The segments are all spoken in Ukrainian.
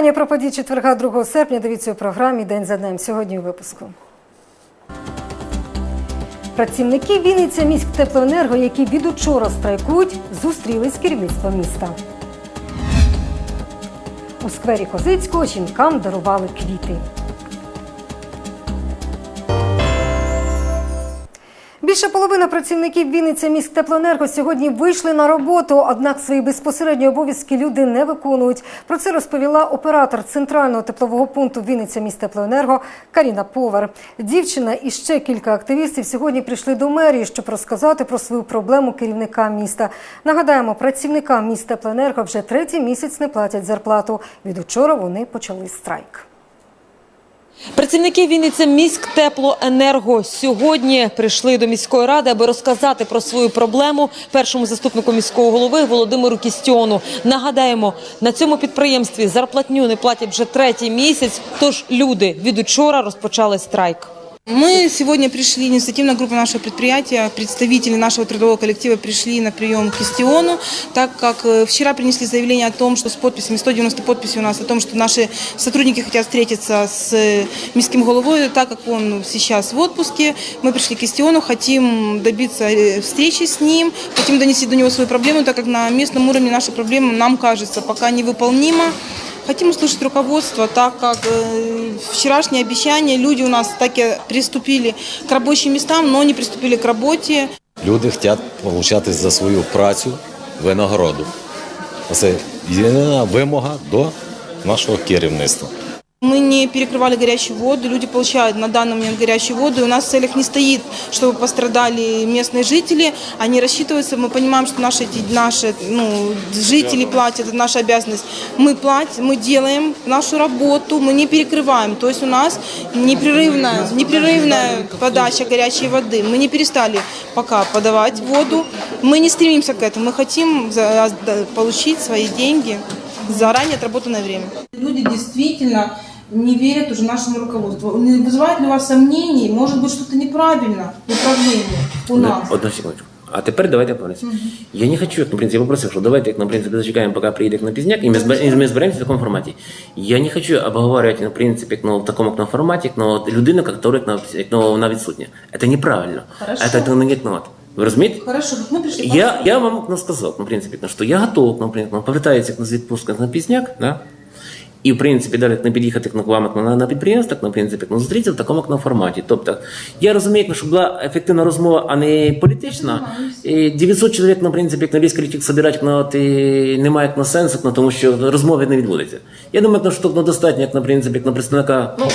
Останнє про події четверга 2 серпня. Дивіться у програмі День за днем. Сьогодні у випуску. Працівники Вінниця міськтеплоенерго, які від учора страйкують, зустрілись з керівництвом міста. У сквері Козицького жінкам дарували квіти. Більше половина працівників Вінниця міськтеплоенерго сьогодні вийшли на роботу, однак свої безпосередні обов'язки люди не виконують. Про це розповіла оператор центрального теплового пункту Вінниця міськтеплоенерго Каріна Повар. Дівчина і ще кілька активістів сьогодні прийшли до мерії, щоб розказати про свою проблему керівника міста. Нагадаємо, працівникам міськтеплоенерго вже третій місяць не платять зарплату. Від учора вони почали страйк. Працівники Вінниця міськтеплоенерго сьогодні прийшли до міської ради, аби розказати про свою проблему першому заступнику міського голови Володимиру Кістіону. Нагадаємо, на цьому підприємстві зарплатню не платять вже третій місяць. Тож люди від учора розпочали страйк. Мы сегодня пришли, инициативная группа нашего предприятия, представители нашего трудового коллектива пришли на прием к Кистиону, так как э, вчера принесли заявление о том, что с подписями, 190 подписей у нас, о том, что наши сотрудники хотят встретиться с э, міським головой, так как он сейчас в отпуске. Мы пришли к Кистиону, хотим добиться э, встречи с ним, хотим донести до него свою проблему, так как на местном уровне наша проблема, нам кажется, пока невыполнима. Хотим услышать руководство, так как э, обещания, люди у нас так и приступили к рабочим местам, но не приступили к работе. Люди хочуть отримати за свою працю винагороду. Це єдина вимога до нашого керівництва. Мы не перекрывали горячую воду, люди получают на данный момент горячую воду. И у нас в целях не стоит, чтобы пострадали местные жители. Они рассчитываются, мы понимаем, что наши, эти- наши ну, жители платят, это наша обязанность. Мы платим, мы делаем нашу работу, мы не перекрываем. То есть у нас непрерывная, непрерывная подача горячей воды. Мы не перестали пока подавать воду. Мы не стремимся к этому, мы хотим за- получить свои деньги за заранее отработанное время. Люди действительно не верят уже нашему руководству. Не вызывает ли у вас сомнений? Может быть, что-то неправильно в управлении у нас? Одну секундочку. А тепер давайте повністю. Я не хочу, як на принципі, я попросив, що давайте, як на принципі, зачекаємо, поки приїде як на пізняк, і ми, збер- і ми зберемося в такому форматі. Я не хочу обговорювати, на принципі, як, ну, в такому як, на форматі, як, ну, от людину, яка як, ну, як, ну, вона відсутня. Це неправильно. Хорошо. Это, это не як, ну, от. Ви розумієте? Хорошо, вот мы пришли. Я, я вам ну, сказав, ну, в принципі, ну, що я готов, ну, в принципі, ну, повертаюся як, на відпустку як на пізняк, да? І, в принципі, далі як на під'їхати як на к вам на, на підприємство, як, на, в принципі, як, ну, зустрітися в такому як на форматі. Тобто, я розумію, як, щоб була ефективна розмова, а не політична. І 900 чоловік, на принципі, як на колектив збирати, як, на, от, і немає як на сенсу, ну, тому що розмови не відбудеться. Я думаю, як, на, що ну, достатньо, як, на принципі, як на представника, ну,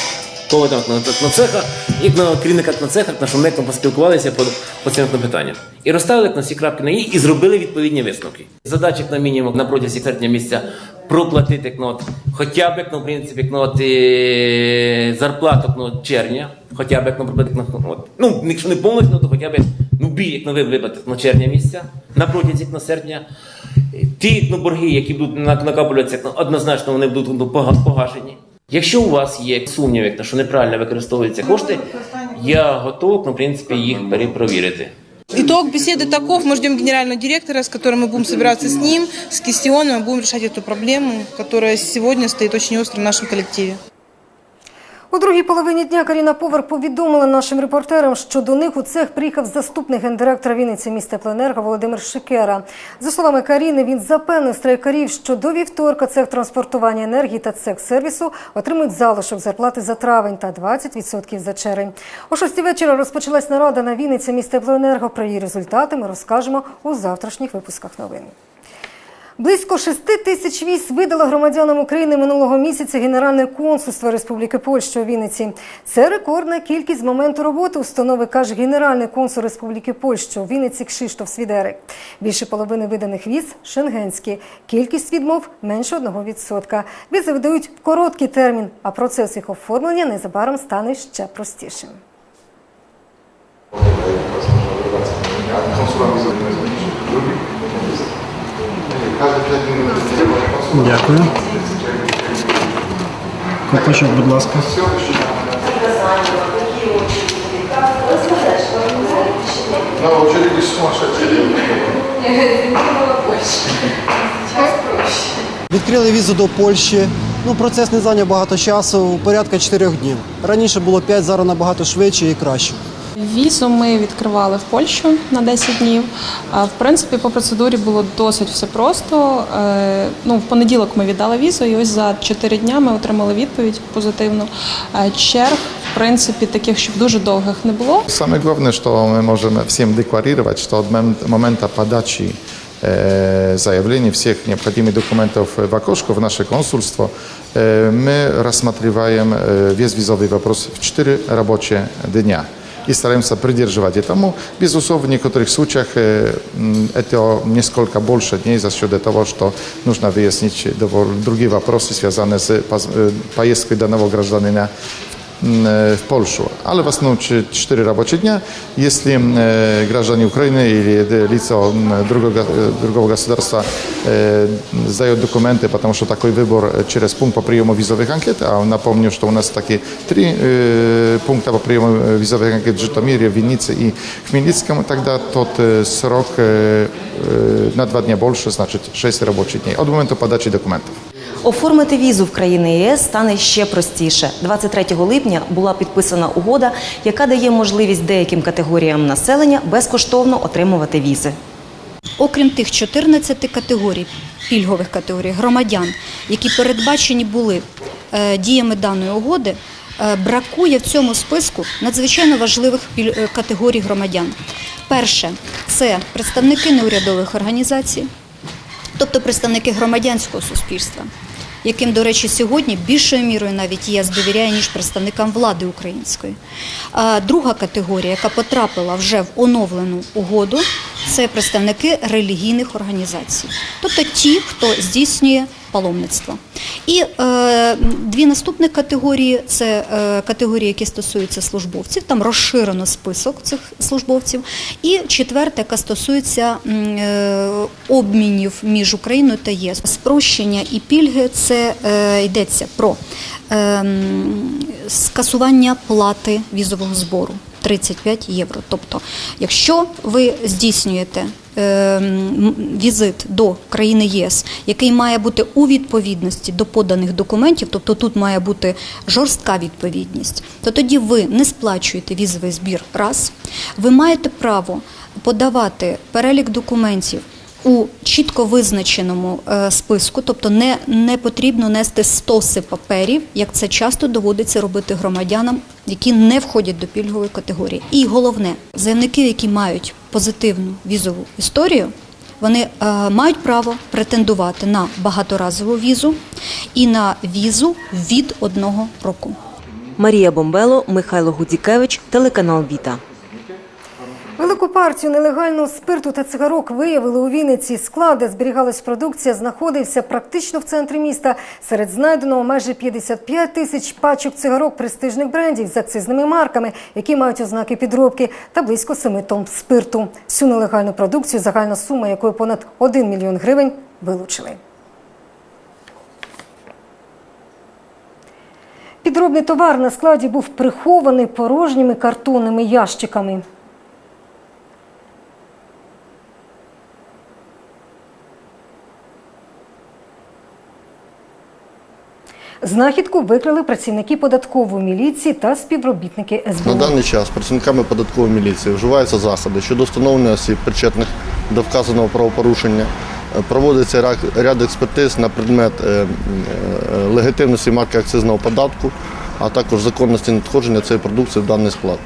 кого там, на, на цеха, як на керівника на цеха, на що ми як, поспілкувалися по, по цим питанням. І розставили як, на всі крапки на «і» і зробили відповідні висновки. Задача як, на мінімум на протязі серпня місяця проплатити ну, хоча б як, ну, в принципі, ну, і, зарплату як, ну, червня, хоча б як, ну, проплатити, ну, от, ну, якщо не повністю, то хоча б ну, бій, як, ну, ви виплатити на червня місяця, на протязі на серпня. Ті ну, борги, які будуть на- накоплюватися, ну, однозначно вони будуть ну, погашені. Якщо у вас є сумнів, як, на що неправильно використовуються кошти, я готовий, ну, в принципі, їх перепровірити. Итог беседы таков. Мы ждем генерального директора, с которым мы будем собираться с ним, с Кистионом, будем решать эту проблему, которая сегодня стоит очень остро в нашем коллективе. У другій половині дня Каріна Повар повідомила нашим репортерам, що до них у цех приїхав заступник гендиректора Вінниці містеплоенерго Володимир Шикера. За словами Каріни, він запевнив страйкарів, що до вівторка цех транспортування енергії та цех сервісу отримують залишок зарплати за травень та 20% за червень. О 6 вечора розпочалась нарада на Вінниці містеплоенерго. Про її результати ми розкажемо у завтрашніх випусках новин. Близько 6 тисяч віз видало громадянам України минулого місяця Генеральне консульство Республіки Польща у Вінниці. Це рекордна кількість з моменту роботи установи, каже генеральний консул Республіки Польща у Вінниці Кшиштоф Свідерик. Більше половини виданих віз шенгенські. Кількість відмов менше 1%. Візи видають в короткий термін, а процес їх оформлення незабаром стане ще простішим. Дякую. Копачок, будь ласка. No, очереди сумасшедшие. Відкрили візу до Польщі Ну, процес не зайняв багато часу, порядка 4 днів. Раніше було 5, зараз набагато швидше і краще. Візу ми відкривали в Польщу на 10 днів. А, В принципі, по процедурі було досить все просто. Е, Ну, в понеділок ми віддали візу, і ось за 4 дня ми отримали відповідь позитивну. Е, Черг, в принципі, таких, щоб дуже довгих не було. Самое главное, что мы можем всем декларировать, что от мом- момента подачи э, заявлений всех необходимых документов в окошко, в наше консульство, э, мы рассматриваем э, весь визовый вопрос в 4 рабочие дня и стараемся придерживать этому. Безусловно, в некоторых случаях э, м, это несколько больше дней за счет того, что нужно выяснить довольно другие вопросы, связанные с поз- э, поездкой данного гражданина м, э, в Польшу. Але в основном 4 рабочих дня. Если э, граждане Украины или э, лица м, другого, э, другого государства э, сдают документы, потому что такой выбор э, через пункт по приему визовых анкет, а напомню, что у нас такие три э, пункта по приему э, визовых анкет в Житомире, Виннице и Хмельницком, тогда тот э, срок э, э, на два дня больше, значит 6 рабочих дней от момента подачи документов. Оформити візу в країни ЄС стане ще простіше. 23 липня була підписана угода, яка дає можливість деяким категоріям населення безкоштовно отримувати візи. Окрім тих 14 категорій, пільгових категорій громадян, які передбачені були е, діями даної угоди, е, бракує в цьому списку надзвичайно важливих е, категорій громадян. Перше це представники неурядових організацій, тобто представники громадянського суспільства, яким, до речі, сьогодні більшою мірою навіть ЄС довіряє, ніж представникам влади української. Друга категорія, яка потрапила вже в оновлену угоду, це представники релігійних організацій, тобто ті, хто здійснює паломництво. І е, дві наступні категорії це е, категорії, які стосуються службовців. Там розширено список цих службовців. І четверта, яка стосується е, обмінів між Україною та ЄС. Спрощення і пільги це е, йдеться про е, скасування плати візового збору. 35 євро. Тобто, якщо ви здійснюєте е, візит до країни ЄС, який має бути у відповідності до поданих документів, тобто тут має бути жорстка відповідність, то тоді ви не сплачуєте візовий збір раз. Ви маєте право подавати перелік документів у чітко визначеному е, списку, тобто не, не потрібно нести стоси паперів, як це часто доводиться робити громадянам, які не входять до пільгової категорії. І головне, заявники, які мають позитивну візову історію, вони е, мають право претендувати на багаторазову візу і на візу від одного року. Марія Бомбело, Михайло Гудзікевич, телеканал Віта. Велику партію нелегального спирту та цигарок виявили у Вінниці. Склад, де зберігалась продукція, знаходився практично в центрі міста. Серед знайденого майже 55 тисяч пачок цигарок престижних брендів з акцизними марками, які мають ознаки підробки, та близько 7 тонн спирту. Всю нелегальну продукцію, загальна сума якої понад 1 мільйон гривень, вилучили. Підробний товар на складі був прихований порожніми картонними ящиками. Знахідку викрили працівники податкової міліції та співробітники На СБУ. даний час працівниками податкової міліції вживаються заходи щодо встановлення осіб, причетних до вказаного правопорушення. Е, Проводиться ряд, ряд експертиз на предмет е, е, легітимності марки акцизного податку, а також законності надходження цієї продукції в даний склад.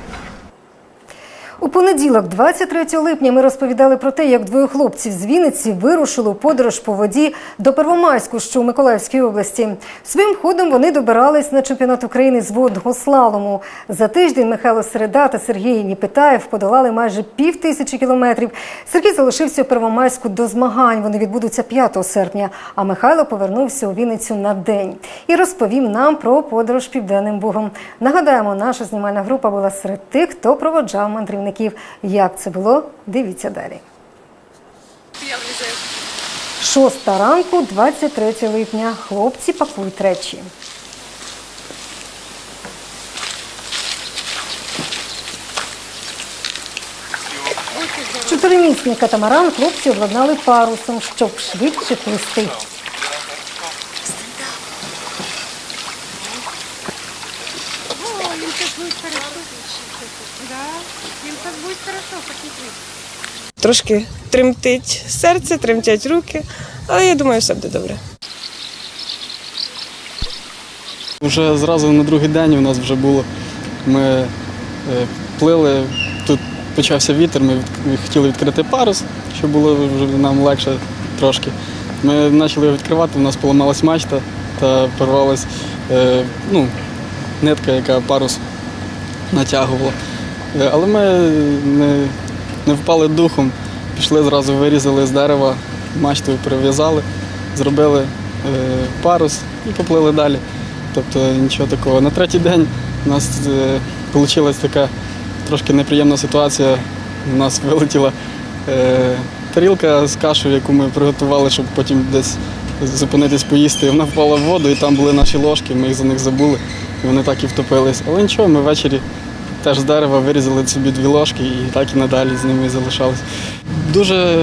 Понеділок, 23 липня, ми розповідали про те, як двоє хлопців з Вінниці вирушили у подорож по воді до Первомайську, що у Миколаївській області. Своїм ходом вони добирались на чемпіонат України з водного слалому. За тиждень Михайло Середа та Сергій Ніпитаєв подолали майже пів тисячі кілометрів. Сергій залишився у Первомайську до змагань. Вони відбудуться 5 серпня. А Михайло повернувся у Вінницю на день і розповів нам про подорож Південним Бугом. Нагадаємо, наша знімальна група була серед тих, хто проводжав мандрівників. Як це було? Дивіться далі. Шоста ранку, 23 липня. Хлопці пакують речі. Чотиримісний катамаран хлопці обладнали парусом, щоб швидше плисти. Трошки тремтить серце, тремтять руки, але я думаю, все буде добре. Вже зразу на другий день у нас вже було. Ми е, плили, тут почався вітер, ми хотіли відкрити парус, щоб було вже нам легше трошки. Ми почали його відкривати, у нас поламалась мачта та порвалась е, ну, нитка, яка парус натягувала. Е, Але ми не, не впали духом, пішли зразу, вирізали з дерева, мачту перев'язали, зробили е, парус і поплили далі. Тобто нічого такого. На третій день у нас е, вийшла така трошки неприємна ситуація. У нас вилетіла е, тарілка з кашею, яку ми приготували, щоб потім десь зупинитись поїсти. Вона впала в воду, і там були наші ложки, ми їх за них забули, і вони так і втопились. Але нічого, ми ввечері теж з дерева вирізали собі дві ложки і так і надалі з ними залишалися. Дуже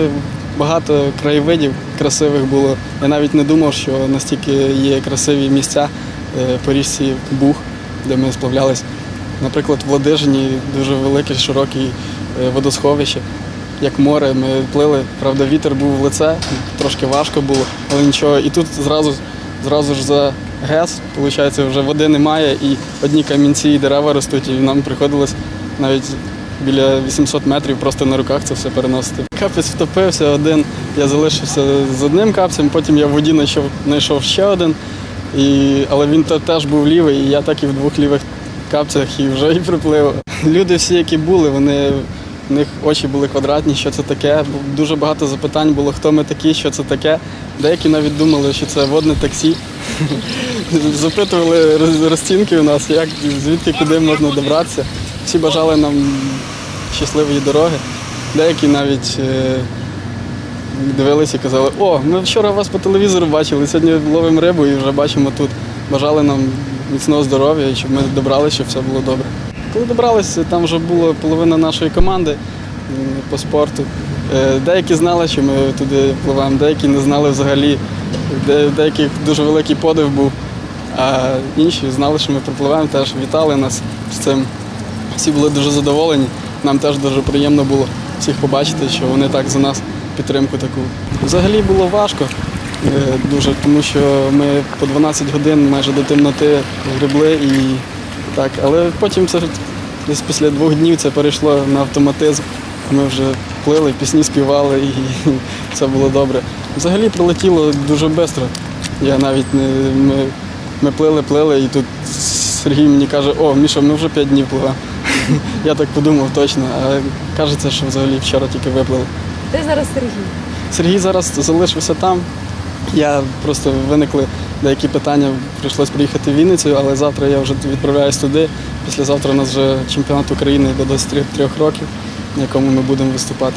багато краєвидів красивих було. Я навіть не думав, що настільки є красиві місця е, по річці Буг, де ми сплавлялись. Наприклад, в Ладижині дуже велике, широке е, водосховище, як море. Ми плили. Правда, вітер був в лице, трошки важко було, але нічого. І тут зразу, зразу ж за ГЕС, виходить, вже води немає, і одні камінці і дерева ростуть, і нам приходилось навіть біля 800 метрів просто на руках це все переносити. Капець втопився один, я залишився з одним капцем, потім я в воді знайшов, знайшов ще один, і, але він теж був лівий, і я так і в двох лівих капцях і вже і приплив. Люди всі, які були, вони. В них очі були квадратні, що це таке. Дуже багато запитань було, хто ми такі, що це таке. Деякі навіть думали, що це водне таксі. Запитували розцінки у нас, як звідки куди можна добратися. Всі бажали нам щасливої дороги. Деякі навіть е, дивилися і казали, о, ми вчора вас по телевізору бачили, сьогодні ловимо рибу і вже бачимо тут. Бажали нам міцного здоров'я щоб ми добралися, щоб все було добре. Коли добралися, там вже була половина нашої команди по спорту. Е, Деякі знали, що ми туди пливемо, деякі не знали взагалі. Де, деяких дуже великий подив був, а інші знали, що ми припливемо, теж вітали нас з цим. Всі були дуже задоволені. Нам теж дуже приємно було всіх побачити, що вони так за нас підтримку таку. Взагалі було важко е, дуже, тому що ми по 12 годин майже до темноти гребли і так. Але потім це десь після двох днів це перейшло на автоматизм. Ми вже плили, пісні співали і все було добре. Взагалі прилетіло дуже швидко. Я навіть не ми, ми плили, плили, і тут Сергій мені каже, о, Міша, ми вже п'ять днів пливемо. Я так подумав точно, а кажеться, що взагалі вчора тільки виплили. Де зараз Сергій? Сергій зараз залишився там. Я просто виникли деякі питання, прийшлось приїхати в Вінницю, але завтра я вже відправляюсь туди. Післязавтра у нас вже чемпіонат України до 23 років, якому ми будемо виступати.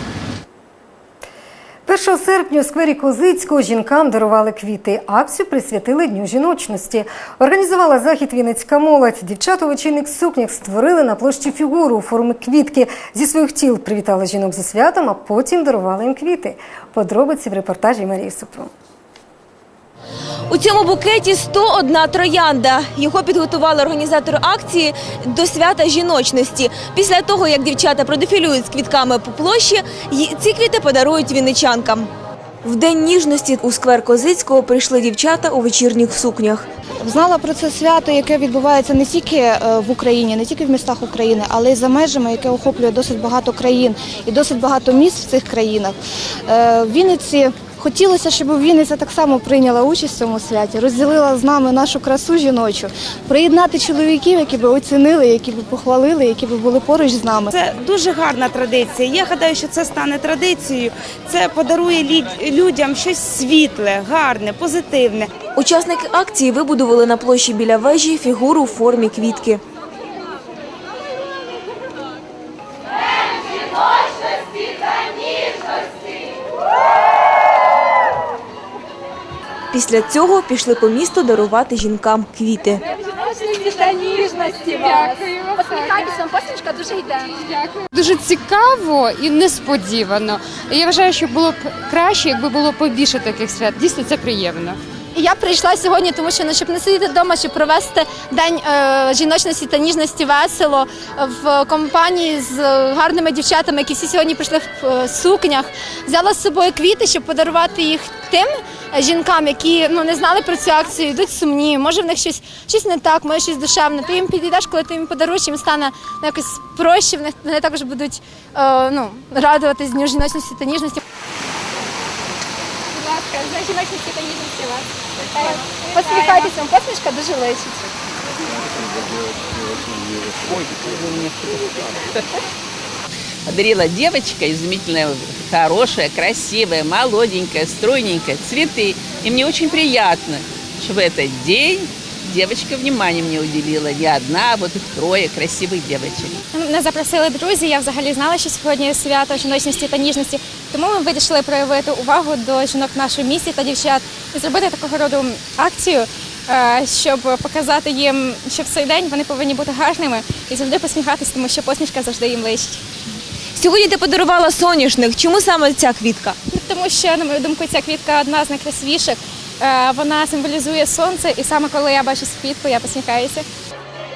1 серпня у сквері Козицького жінкам дарували квіти. Акцію присвятили Дню жіночності. Організувала захід Вінницька молодь. Дівчата у вечірних сукнях створили на площі фігуру у формі квітки. Зі своїх тіл привітали жінок зі святом, а потім дарували їм квіти. Подробиці в репортажі Марії Супрун. У цьому букеті 101 троянда. Його підготували організатори акції до свята жіночності. Після того, як дівчата продефілюють з квітками по площі, ці квіти подарують вінничанкам. В день ніжності у сквер Козицького прийшли дівчата у вечірніх сукнях. Знала про це свято, яке відбувається не тільки е, в Україні, не тільки в містах України, але й за межами, яке охоплює досить багато країн і досить багато міст в цих країнах. Е, В Вінниці хотілося, щоб Вінниця так само прийняла участь в цьому святі, розділила з нами нашу красу жіночу, приєднати чоловіків, які би оцінили, які би похвалили, які би були поруч з нами. Це дуже гарна традиція. Я гадаю, що це стане традицією. Це подарує людям щось світле, гарне, позитивне. Учасники акції вибудували на площі біля вежі фігуру у формі квітки. Після цього пішли по місту дарувати жінкам квіти. Жіночності та ніжності вас. Вам посмішка дуже йде. Дякую. Дуже цікаво і несподівано. Я вважаю, що було б краще, якби було побільше таких свят. Дійсно, це приємно. Я прийшла сьогодні, тому що ну, щоб не сидіти вдома, щоб провести день е, жіночності та ніжності весело в компанії з гарними дівчатами, які всі сьогодні прийшли в е, сукнях. Взяла з собою квіти, щоб подарувати їх тим е, жінкам, які ну не знали про цю акцію, йдуть сумні. Може в них щось щось не так, може щось душевне. Ти їм підійдеш, коли ти їм подаруєш, їм стане ну, якось проще. в них- Вони також будуть е, ну радуватись дню жіночності та ніжності. Будь ласка, за жіночності та ніжності вас. Посміхайтеся, вам посмішка дуже личить Подарила девочка изумительная, хорошая, красивая, молоденькая, стройненькая, цветы. И мне очень приятно, что в этот день девочка внимание мне уделила. Не одна, а вот их трое красивых девочек. Мене запросили друзі. Я взагалі знала, що сьогодні свято жіночності та ніжності. Тому ми вирішили проявити увагу до жінок нашої місті та дівчат і зробити такого роду акцію, е, щоб показати їм, що в цей день вони повинні бути гарними і завжди посміхатися, тому що посмішка завжди їм личить. Сьогодні ти подарувала соняшник. Чому саме ця квітка? Тому що, на мою думку, ця квітка одна з найкрасивіших. Е, Вона символізує сонце, і саме коли я бачу цю квітку, я посміхаюся.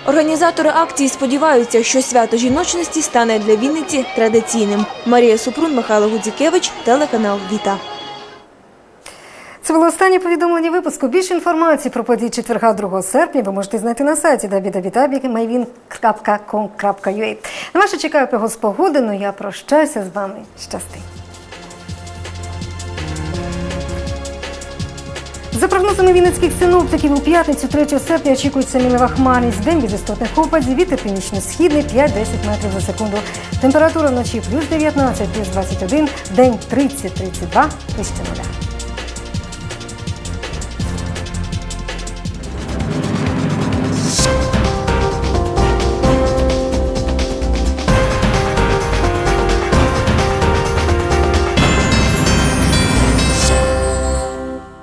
Організатори акції сподіваються, що свято жіночності стане для Вінниці традиційним. Марія Супрун, Михайло Гудзікевич, телеканал Віта. Це було останнє повідомлення випуску. Більше інформації про події четверга 2 серпня ви можете знайти на сайті www.myvin.com.ua. На ваше чекаю прогноз погоди, ну я прощаюся з вами. Щасти. За прогнозами вінницьких синоптиків, у п'ятницю 3 серпня очікується мінлива хмарність. День без істотних опадів, вітер північно-східний 5-10 метрів за секунду. Температура вночі плюс 19, плюс 21, день 30-32, вище нуля.